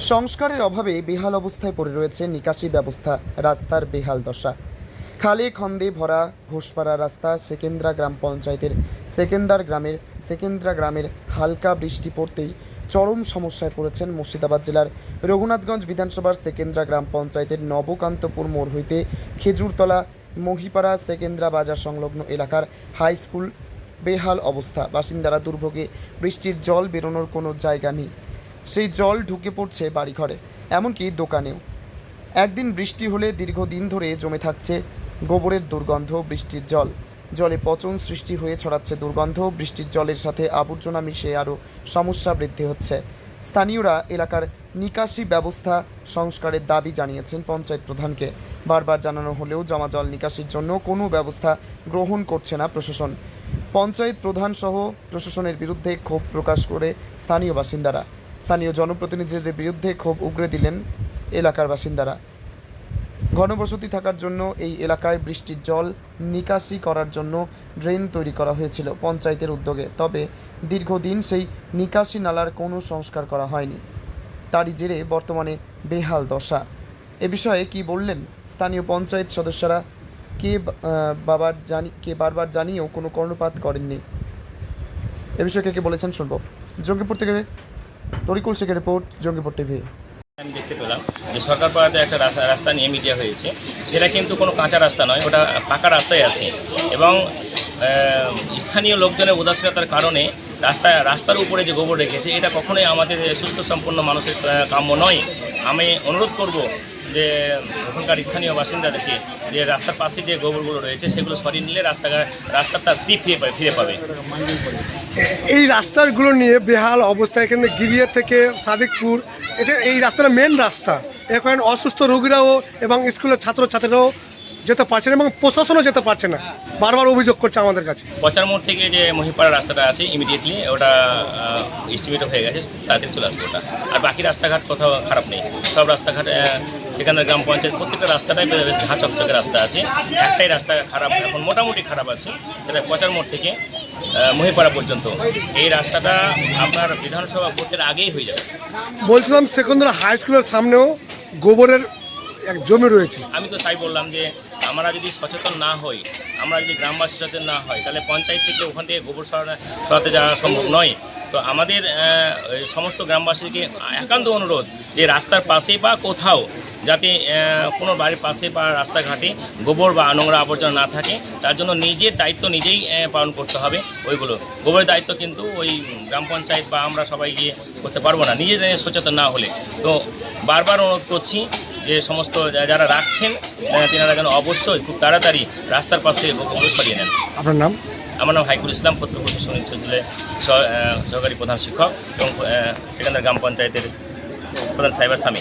সংস্কারের অভাবে বেহাল অবস্থায় পড়ে রয়েছে নিকাশি ব্যবস্থা, রাস্তার বেহাল দশা। খালে, খন্দে ভরা ঘোষপাড়া রাস্তা, সেকেন্দ্রা গ্রাম পঞ্চায়েতের সেকেন্দার গ্রামের সেকেন্দ্রা গ্রামের হালকা বৃষ্টি পড়তেই চরম সমস্যায় পড়েছেন মুর্শিদাবাদ জেলার রঘুনাথগঞ্জ বিধানসভার সেকেন্দ্রা গ্রাম পঞ্চায়েতের নবকান্তপুর মোড় হইতে খেজুরতলা, মহিপাড়া সেকেন্দ্রা বাজার সংলগ্ন এলাকার হাই স্কুল বেহাল অবস্থা। বাসিন্দারা দুর্ভোগে বৃষ্টির জল বেরোনোর কোনো জায়গা নেই। সেই জল ঢুকে পড়ছে বাড়িঘরে, এমনকি দোকানেও। একদিন বৃষ্টি হলে দীর্ঘদিন ধরে জমে থাকছে গোবরের দুর্গন্ধ, বৃষ্টির জল। জলে পচন সৃষ্টি হয়ে ছড়াচ্ছে দুর্গন্ধ, বৃষ্টির জলের সাথে আবর্জনা মিশে আরও সমস্যা বৃদ্ধি হচ্ছে। স্থানীয়রা এলাকার নিকাশি ব্যবস্থা সংস্কারের দাবি জানিয়েছেন পঞ্চায়েত প্রধানকে। বারবার জানানো হলেও জমা জল নিকাশির জন্য কোনো ব্যবস্থা গ্রহণ করছে না প্রশাসন। পঞ্চায়েত প্রধান সহ প্রশাসনের বিরুদ্ধে ক্ষোভ প্রকাশ করে স্থানীয় বাসিন্দারা। স্থানীয় জনপ্রতিনিধিদের বিরুদ্ধে ক্ষোভ উগরে দিলেন এলাকার বাসিন্দারা। ঘনবসতি থাকার জন্য এই এলাকায় বৃষ্টির জল নিকাশি করার জন্য ড্রেন তৈরি করা হয়েছিল পঞ্চায়েতের উদ্যোগে, তবে দীর্ঘদিন সেই নিকাশি নালার কোনো সংস্কার করা হয়নি। তারই জেরে বর্তমানে বেহাল দশা। এ বিষয়ে কি বললেন স্থানীয় পঞ্চায়েত সদস্যরা? কে বাবার জানি, কে বারবার জানিয়েও কোনো কর্ণপাত করেননি? এ বিষয়ে কে কে বলেছেন শুনব। জঙ্গিপুর থেকে তরিকুল শেখের রিপোর্ট, জঙ্গিপুর টিভি। আমি দেখতে পেলাম যে সরকার পাড়াতে একটা রাস্তা রাস্তা নিয়ে মিডিয়া হয়েছে। সেটা কিন্তু কোনো কাঁচা রাস্তা নয়, ওটা পাকা রাস্তায় আছে। এবং স্থানীয় লোকজনের উদাসীনতার কারণে রাস্তা রাস্তার উপরে যে গোবর রেখেছে, এটা কখনোই আমাদের সুস্থ সম্পন্ন মানুষের কাম্য নয়। আমি অনুরোধ করব যে ওখানকার স্থানীয় বাসিন্দাদেরকে যে রাস্তার পাশে যে গোবরগুলো রয়েছে সেগুলো সরিয়ে নিলে রাস্তাঘাট রাস্তাটা ফ্রি ফিরে পাবে ফিরে পাবে। এই রাস্তাগুলো নিয়ে বেহাল অবস্থা এখানে গিরিয়া থেকে সাদিকপুর এটা এই রাস্তাটা মেন রাস্তা। এখন অসুস্থ রোগীরাও এবং স্কুলের ছাত্রছাত্রীরাও যেতে পারছে না এবং প্রশাসনও যেতে পারছে না। বারবার অভিযোগ করছে আমাদের কাছে। পচার মোড় থেকে যে মহিপাড়া রাস্তাটা আছে ইমিডিয়েটলি ওটা এস্টিমেট হয়ে গেছে তাড়াতাড়ি চলে আসবে ওটা। আর বাকি রাস্তাঘাট কোথাও খারাপ নেই। সব রাস্তাঘাট সেখানে গ্রাম পঞ্চায়েত প্রত্যেকটা রাস্তাটাই বেশ ঘা চকচকে রাস্তা আছে। একটাই রাস্তা খারাপ এখন মোটামুটি খারাপ আছে। সেটা পচার মোড় থেকে মহিপাড়া পর্যন্ত। এই রাস্তাটা আপনার বিধানসভা ভোটের আগেই হয়ে যাবে। বলছিলাম সেকেন্দ্রা হাই স্কুলের সামনেও গোবরের এক জমি রয়েছে। আমি তো তাই বললাম যে আমরা যদি সচেতন না হই আমরা যদি গ্রামবাসী সচেতন না হয় তাহলে পঞ্চায়েত থেকে ওখান থেকে গোবর সরা- সরাতে যাওয়া সম্ভব নয়। তো আমাদের সমস্ত গ্রামবাসীকে একান্ত অনুরোধ যে রাস্তার পাশে বা কোথাও যাতে কোনো বাড়ির পাশে বা রাস্তাঘাটে গোবর বা নোংরা আবর্জনা না থাকে তার জন্য নিজের দায়িত্ব নিজেই পালন করতে হবে ওইগুলো। গোবরের দায়িত্ব কিন্তু ওই গ্রাম পঞ্চায়েত বা আমরা সবাই গিয়ে করতে পারব না নিজে সচেতন না হলে। তো বারবার অনুরোধ করছি যে সমস্ত যারা রাখছেন তেনারা যেন অবশ্যই খুব তাড়াতাড়ি রাস্তার পাশ থেকে গোবরগুলো সরিয়ে নেন। আপনার নাম? আমার নাম হাইকুল ইসলাম পত্রপতি সুনীল চৌধুরী সহকারী প্রধান শিক্ষক এবং সেখানকার গ্রাম পঞ্চায়েতের প্রধান সাইবার স্বামী